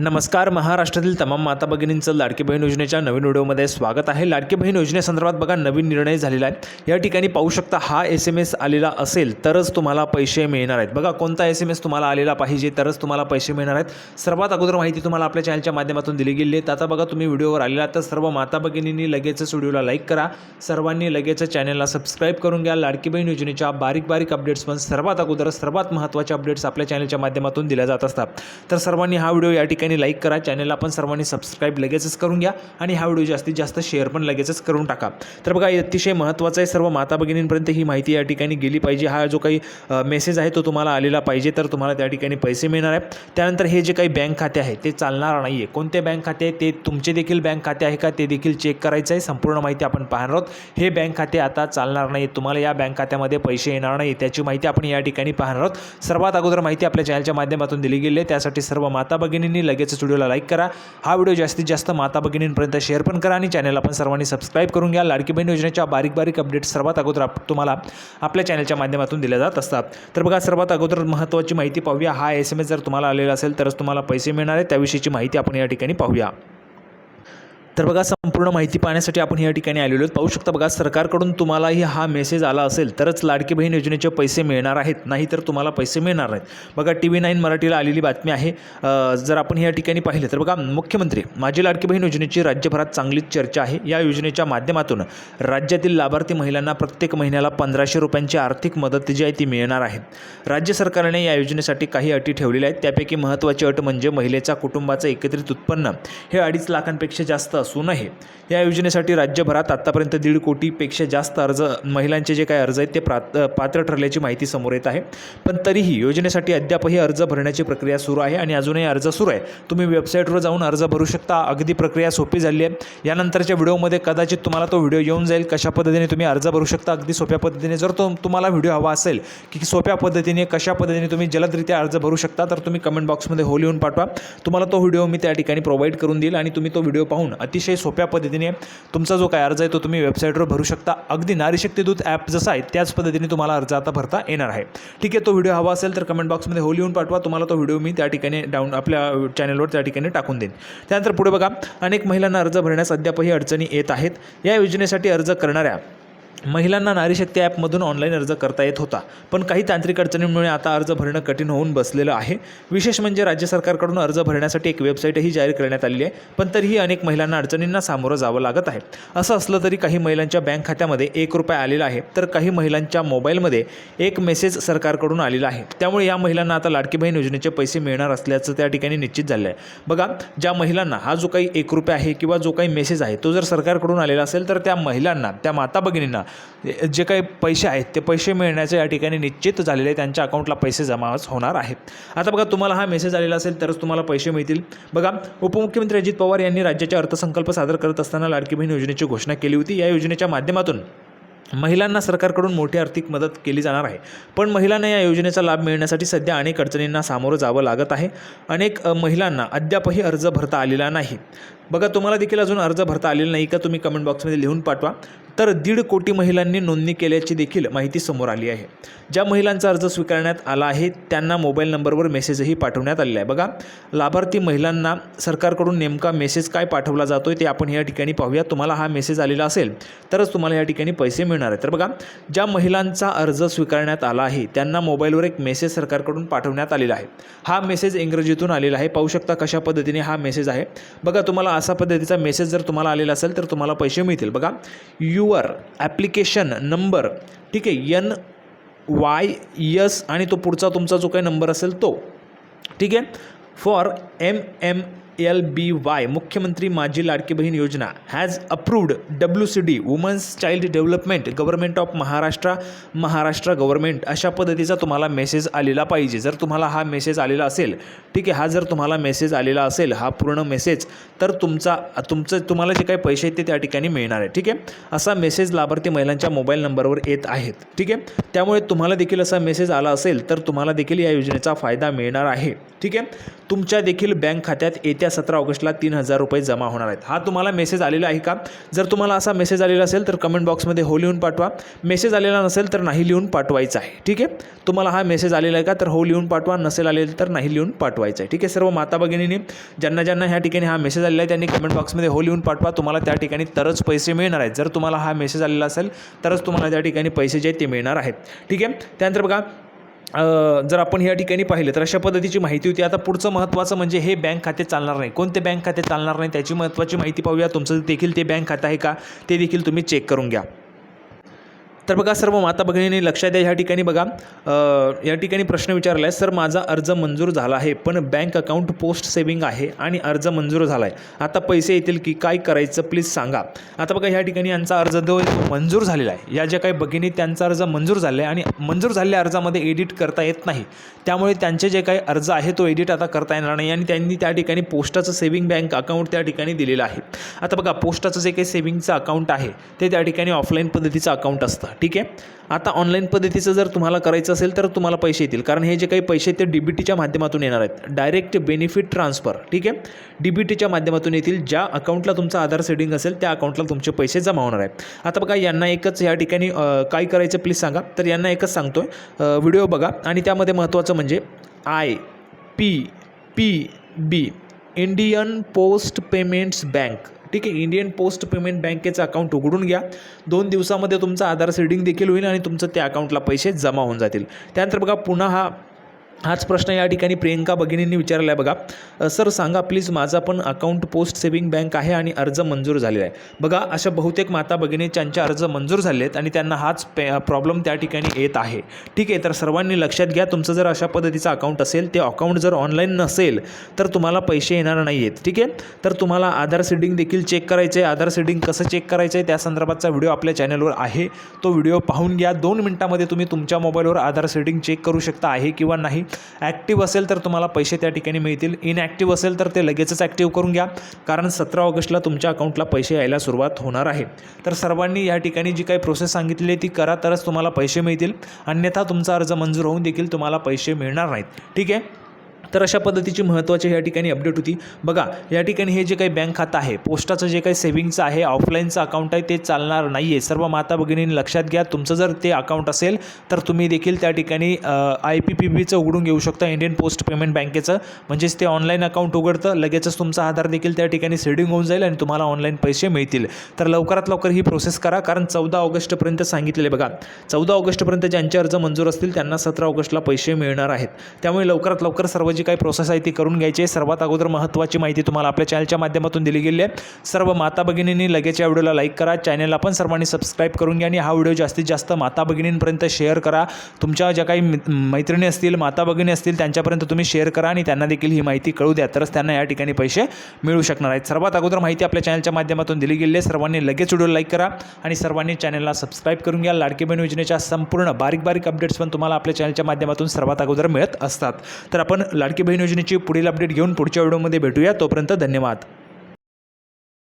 नमस्कार महाराष्ट्रातील तमाम माता भगिनींचं लाडकी बहीण योजनेच्या नवीन व्हिडिओमध्ये स्वागत आहे. लाडकी बहीण योजनेसंदर्भात बघा नवीन निर्णय झालेला आहे. या ठिकाणी पाहू शकता हा एस एम एस आलेला असेल तरच तुम्हाला पैसे मिळणार आहेत. बघा कोणता एस एम एस तुम्हाला आलेला पाहिजे तरच तुम्हाला पैसे मिळणार आहेत. सर्वात अगोदर माहिती तुम्हाला आपल्या चॅनलच्या माध्यमातून दिली गेली आहे. आता बघा तुम्ही व्हिडिओवर आलेला तर सर्व माता भगिनींनी लगेचच व्हिडिओला लाईक करा. सर्वांनी लगेच चॅनलला सबस्क्राईब करून घ्या. लाडकी बहीण योजनेच्या बारीक बारीक अपडेट्स पण सर्वात अगोदर सर्वात महत्त्वाचे अपडेट्स आपल्या चॅनलच्या माध्यमातून दिल्या जात असतात. तर सर्वांनी हा व्हिडिओ या ठिकाणी लाईक करा. चॅनलला आपण सर्वांनी सबस्क्राईब लगेचच करून घ्या. आणि हा व्हिडिओ जास्तीत जास्त शेअर पण लगेचच करून टाका. तर बघा अतिशय महत्त्वाचं आहे. सर्व माता भगिनींपर्यंत ही माहिती या ठिकाणी गेली पाहिजे. हा जो काही मेसेज आहे तो तुम्हाला आलेला पाहिजे. तर तुम्हाला त्या ठिकाणी पैसे मिळणार आहे त्यानंतर हे जे काही बँक खाते आहे ते चालणार नाही आहे कोणते बँक खाते आहे? ते तुमचे देखील बँक खाते आहे का? ते देखील चेक करायचं आहे संपूर्ण माहिती आपण पाहणार आहोत. हे बँक खाते आता चालणार नाही तुम्हाला या बँक खात्यामध्ये पैसे येणार नाही त्याची माहिती आपण या ठिकाणी पाहणार आहोत. सर्वात अगोदर माहिती आपल्या चॅनलच्या माध्यमातून दिली गेली आहे. त्यासाठी सर्व माता भगिनींनी लगेच व्हिडिओला लाईक करा. हा व्हिडिओ जास्तीत जास्त माता भगिनींपर्यंत शेअर पण करा आणि चॅनलला पण सर्वांनी सबस्क्राईब करून घ्या. लाडकी बहीण योजनेच्या बारीक बारीक अपडेट सर्वात अगोदर आप- तुम्हाला आपल्या चॅनलच्या माध्यमातून दिल्या जात असतात. तर बघा सर्वात अगोदर महत्त्वाची माहिती पाहूया. हा एस एम एस जर तुम्हाला आलेला असेल तरच तुम्हाला पैसे मिळणार आहे. त्याविषयीची माहिती आपण या ठिकाणी पाहूया. तर बघा संपूर्ण माहिती पाहण्यासाठी आपण या ठिकाणी आलेलो आहोत. पाहू शकता बघा सरकारकडून तुम्हालाही हा मेसेज आला असेल तरच लाडकी बहीण योजनेचे पैसे मिळणार आहेत. नाही तर तुम्हाला पैसे मिळणार नाहीत. बघा टी व्ही नाईन मराठीला आलेली बातमी आहे. जर आपण या ठिकाणी पाहिलं तर बघा मुख्यमंत्री माझी लाडकी बहीण योजनेची राज्यभरात चांगलीच चर्चा आहे. या योजनेच्या माध्यमातून राज्यातील लाभार्थी महिलांना प्रत्येक महिन्याला पंधराशे रुपयांची आर्थिक मदत जी आहे ती मिळणार आहे. राज्य सरकारने या योजनेसाठी काही अटी ठेवलेल्या आहेत. त्यापैकी महत्त्वाची अट म्हणजे महिलेच्या कुटुंबाचं एकत्रित उत्पन्न. हे अडीच लाखांपेक्षा जास्त असू नये. या योजनेसाठी राज्यभरात आत्तापर्यंत दीड कोटीपेक्षा जास्त अर्ज महिलांचे जे काही अर्ज आहेत ते प्रात पात्र ठरल्याची माहिती समोर येत आहे. पण तरीही योजनेसाठी अद्यापही अर्ज भरण्याची प्रक्रिया सुरू आहे आणि अजूनही अर्ज सुरू आहे. तुम्ही वेबसाईटवर जाऊन अर्ज भरू शकता. अगदी प्रक्रिया सोपी झाली आहे. यानंतरच्या व्हिडिओमध्ये कदाचित तुम्हाला तो व्हिडिओ येऊन जाईल. कशा पद्धतीने तुम्ही अर्ज भरू शकता? अगदी सोप्या पद्धतीने. जर तो तुम्हाला व्हिडिओ हवा असेल की सोप्या पद्धतीने कशा पद्धतीने तुम्ही जलदरित्या अर्ज भरू शकता तर तुम्ही कमेंट बॉक्समध्ये हो लिहून पाठवा. तुम्हाला तो व्हिडिओ मी त्या ठिकाणी प्रोव्हाइड करून देईल आणि तुम्ही तो व्हिडिओ पाहून अतिशय सोप्या पद्धतीने तुमचा जो काय अर्ज आहे तो तुम्ही वेबसाईटवर भरू शकता. अगदी नारीशक्तीदूत ॲप जसा आहे त्याच पद्धतीने तुम्हाला अर्ज आता भरता येणार आहे. ठीक आहे तो व्हिडिओ हवा असेल तर कमेंट बॉक्समध्ये हो लिहून पाठवा. तुम्हाला तो व्हिडिओ मी त्या ठिकाणी डाऊन आपल्या चॅनलवर त्या ठिकाणी टाकून देईन. त्यानंतर पुढे बघा अनेक महिलांना अर्ज भरण्यास अद्यापही अडचणी येत आहेत. या योजनेसाठी अर्ज करणाऱ्या महिलांना नारीशक्ती ॲपमधून ऑनलाईन अर्ज करता येत होता. पण काही तांत्रिक अडचणींमुळे आता अर्ज भरणं कठीण होऊन बसलेलं आहे. विशेष म्हणजे राज्य सरकारकडून अर्ज भरण्यासाठी एक वेबसाईटही जाहीर करण्यात आली आहे. पण तरीही अनेक महिलांना अडचणींना सामोरं जावं लागत आहे. असं असलं तरी काही महिलांच्या बँक खात्यामध्ये एक रुपया आलेला आहे. तर काही महिलांच्या मोबाईलमध्ये एक मेसेज सरकारकडून आलेला आहे. त्यामुळे या महिलांना आता लाडकी बहीण योजनेचे पैसे मिळणार असल्याचं त्या ठिकाणी निश्चित झालं आहे बघा ज्या महिलांना हा जो काही एक रुपया आहे किंवा जो काही मेसेज आहे तो जर सरकारकडून आलेला असेल तर त्या महिलांना त्या माता भगिनींना जे काही पैसे आहेत ते पैसे मिळण्याचे या ठिकाणी निश्चित झालेले आहे. त्यांच्या अकाउंटला पैसे जमा होणार आहेत. आता बघा तुम्हाला हा मेसेज आलेला असेल तरच तुम्हाला पैसे मिळतील. बघा उपमुख्यमंत्री अजित पवार यांनी राज्याचा अर्थसंकल्प सादर करत असताना लाडकी बहीण योजनेची घोषणा केली होती. या योजनेच्या माध्यमातून महिलांना सरकारकडून मोठी आर्थिक मदत केली जाणार आहे. पण महिलांना या योजनेचा लाभ मिळण्यासाठी सध्या अनेक अडचणींना सामोरं जावं लागत आहे. अनेक महिलांना अद्यापही अर्ज भरता आलेला नाही. बघा तुम्हाला देखील अजून अर्ज भरता आलेला नाही का? तुम्ही कमेंट बॉक्समध्ये लिहून पाठवा. तर दीड कोटी महिलांनी नोंदणी केल्याची देखील माहिती समोर आली आहे. ज्या महिलांचा अर्ज स्वीकारण्यात आला आहे त्यांना मोबाईल नंबरवर मेसेजही पाठवण्यात आलेला आहे. बघा लाभार्थी महिलांना सरकारकडून नेमका मेसेज काय पाठवला जातो आहे ते आपण या ठिकाणी पाहूया. तुम्हाला हा मेसेज आलेला असेल तरच तुम्हाला या ठिकाणी पैसे मिळणार आहेत. तर बघा ज्या महिलांचा अर्ज स्वीकारण्यात आला आहे त्यांना मोबाईलवर एक मेसेज सरकारकडून पाठवण्यात आलेला आहे. हा मेसेज इंग्रजीतून आलेला आहे. पाहू शकता कशा पद्धतीने हा मेसेज आहे. बघा तुम्हाला असा पद्धतीचा मेसेज जर तुम्हाला आलेला असेल तर तुम्हाला पैसे मिळतील. बघा यू युअर ॲप्लिकेशन नंबर ठीक आहे यन वाय यस आणि तो पुढचा तुमचा जो काही नंबर असेल तो ठीक आहे? For M M L B Y मुख्यमंत्री माझी लाडकी बहीण योजना has approved W C D women's child development government of Maharashtra Maharashtra government अशा पद्धतीचा तुम्हाला मेसेज आलेला पाहिजे. जर तुम्हाला हा मेसेज आलेला असेल ठीक आहे हा जर तुम्हाला मेसेज आलेला असेल हा पूर्ण मेसेज तर तुमचा तुमचं तुम्हाला जे काही पैसे आहेत ते त्या ठिकाणी मिळणार आहे ठीक आहे? असा मेसेज लाभार्थी महिलांच्या मोबाईल नंबरवर येत आहेत ठीक आहे? त्यामुळे तुम्हाला देखील असा मेसेज आला असेल तर तुम्हाला देखील या योजनेचा फायदा मिळणार आहे ठीक आहे? तुमच्या देखील बँक खात्यात येत्या सतरा ऑगस्टला तीन हजार रुपये जमा होणार आहेत. हा तुम्हाला मेसेज आलेला आहे का? जर तुम्हाला असा मेसेज आलेला असेल तर कमेंट बॉक्समध्ये हो लिहून पाठवा. मेसेज आलेला नसेल तर नाही लिहून पाठवायचा आहे. ठीक आहे? तुम्हाला हा मेसेज आलेला आहे का? तर हो लिहून पाठवा. नसेल आलेलं तर नाही लिहून पाठवायचं आहे. ठीक आहे? सर्व माता भगिनींनी ज्यांना ज्यांना ह्या ठिकाणी हा मेसेज आलेला आहे त्यांनी कमेंट बॉक्समध्ये हो लिहून पाठवा. तुम्हाला त्या ठिकाणी तरच पैसे मिळणार आहेत. जर तुम्हाला हा मेसेज आलेला असेल तरच तुम्हाला त्या ठिकाणी पैसे जे आहेत ते मिळणार आहेत. ठीक आहे? त्यानंतर बघा जर आपण या ठिकाणी पाहिलं तर अशा पद्धतीची माहिती होती. आता पुढचं महत्त्वाचं म्हणजे हे बँक खाते चालणार नाही. कोणते बँक खाते चालणार नाही त्याची महत्त्वाची माहिती पाहूया. तुमचं देखील ते बँक खातं आहे का? ते देखील तुम्ही चेक करून घ्या. तर बघा सर्व माता भगिनींनी लक्षात द्या. ह्या ठिकाणी बघा या ठिकाणी प्रश्न विचारला आहे सर माझा अर्ज मंजूर झाला आहे पण बँक अकाउंट पोस्ट सेविंग आहे आणि अर्ज मंजूर झाला आहे आता पैसे येतील की काय करायचं प्लीज सांगा. आता बघा ह्या ठिकाणी यांचा अर्ज जो मंजूर झालेला आहे. या ज्या काही भगिनी त्यांचा अर्ज मंजूर झाला आहे आणि मंजूर झालेल्या अर्जामध्ये एडिट करता येत नाही. त्यामुळे त्यांचे जे काही अर्ज आहे तो एडिट आता करता येणार नाही आणि त्यांनी त्या ठिकाणी पोस्टाचं सेविंग बँक अकाउंट त्या ठिकाणी दिलेलं आहे. आता बघा पोस्टाचं जे काही सेविंगचं अकाउंट आहे ते त्या ठिकाणी ऑफलाईन पद्धतीचं अकाउंट असतं. ठीक आहे? आता ऑनलाईन पद्धतीचं जर तुम्हाला करायचं असेल तर तुम्हाला पैसे येतील. कारण हे जे काही पैसे ते डी बी टीच्या माध्यमातून येणार आहेत. डायरेक्ट बेनिफिट ट्रान्सफर ठीक आहे? डी बी टीच्या माध्यमातून येतील. ज्या अकाउंटला तुमचं आधार सेडिंग असेल त्या अकाउंटला तुमचे पैसे जमा होणार आहेत. आता बघा यांना एकच या ठिकाणी काय करायचं प्लीज सांगा? तर यांना एकच सांगतो आहे व्हिडिओ बघा. आणि त्यामध्ये महत्त्वाचं म्हणजे I P P B Indian post payments bank ठीक आहे इंडियन पोस्ट पेमेंट बँकेचं अकाउंट उघडून घ्या. दोन दिवसामध्ये तुमचं आधार सेडिंग देखील होईल आणि तुमचं त्या अकाउंटला पैसे जमा होऊन जातील. त्यानंतर बघा पुन्हा हा हाच प्रश्न या ठिकाणी प्रियंका भगिनींनी विचारला आहे बघा सर सांगा प्लीज माझा पण अकाउंट पोस्ट सेविंग बँक आहे आणि अर्ज मंजूर झालेला आहे. बघा अशा बहुतेक माता भगिनी ज्यांचे अर्ज मंजूर झाले आहेत आणि त्यांना हाच पे प्रॉब्लेम त्या ठिकाणी येत आहे. ठीक आहे तर सर्वांनी लक्षात घ्या तुमचं जर अशा पद्धतीचं अकाउंट असेल ते अकाउंट जर ऑनलाईन नसेल तर तुम्हाला पैसे येणार नाही आहेत ठीक आहे? तर तुम्हाला आधार सेडिंग देखील चेक करायचं आहे आधार सेडिंग कसं चेक करायचं आहे त्या संदर्भातचा व्हिडिओ आपल्या चॅनलवर आहे. तो व्हिडिओ पाहून घ्या. दोन मिनटामध्ये तुम्ही तुमच्या मोबाईलवर आधार सेटिंग चेक करू शकता आहे किंवा नाही. ॲक्टिव्ह असेल तर तुम्हाला पैसे त्या ठिकाणी मिळतील. इनॲक्टिव्ह असेल तर ते लगेचच ॲक्टिव्ह करून घ्या. कारण सतरा ऑगस्टला तुमच्या अकाउंटला पैसे यायला सुरुवात होणार आहे. तर सर्वांनी या ठिकाणी जी काही प्रोसेस सांगितली आहे ती करा तरच तुम्हाला पैसे मिळतील. अन्यथा तुमचा अर्ज मंजूर होऊन देखील तुम्हाला पैसे मिळणार नाहीत. ठीक आहे? तर अशा पद्धतीची महत्त्वाची या ठिकाणी अपडेट होती. बघा या ठिकाणी हे जे काही बँक खातं आहे पोस्टाचं जे काही सेव्हिंगचं आहे ऑफलाईनचं अकाउंट आहे ते चालणार नाही आहे सर्व माता भगिनींनी लक्षात घ्या तुमचं जर ते अकाउंट असेल तर तुम्ही देखील त्या ठिकाणी आय पी पी बीचं उघडून घेऊ शकता इंडियन पोस्ट पेमेंट बँकेचं म्हणजेच ते ऑनलाईन अकाउंट उघडतं लगेचच तुमचा आधार देखील त्या ठिकाणी सेडिंग होऊन जाईल आणि तुम्हाला ऑनलाईन पैसे मिळतील. तर लवकरात लवकर ही प्रोसेस करा कारण चौदा ऑगस्टपर्यंत सांगितलेले बघा चौदा ऑगस्टपर्यंत ज्यांचे अर्ज मंजूर असतील त्यांना सतरा ऑगस्टला पैसे मिळणार आहेत. त्यामुळे लवकरात लवकर सर्व जे काही प्रोसेस आहे ती करून घ्यायची आहे. सर्वात अगोदर महत्त्वाची माहिती तुम्हाला आपल्या चॅनलच्या माध्यमातून दिली गेली आहे. सर्व माता भगिनींनी लगेच या व्हिडिओला लाईक करा. चॅनलला पण सर्वांनी सबस्क्राईब करून घ्या आणि हा व्हिडिओ जास्तीत जास्त माता भगिनींपर्यंत शेअर करा. तुमच्या ज्या काही मैत्रिणी असतील माता भगिनी असतील त्यांच्यापर्यंत तुम्ही शेअर करा आणि त्यांना देखील ही माहिती कळू द्या. तरच त्यांना या ठिकाणी पैसे मिळू शकणार आहेत. सर्वात अगोदर माहिती आपल्या चॅनलच्या माध्यमातून दिली गेली आहे. सर्वांनी लगेच व्हिडिओ लाईक करा आणि सर्वांनी चॅनलला सबस्क्राईब करून घ्या. लाडकी बहीण योजनेच्या संपूर्ण बारीक बारीक अपडेट्स पण तुम्हाला आपल्या चॅनलच्या माध्यमातून सर्वात अगोदर मिळत असतात. तर आपण लाडकी बहीण योजनेची पुढील अपडेट घेऊन पुढच्या व्हिडिओमध्ये भेटूया. तोपर्यंत धन्यवाद.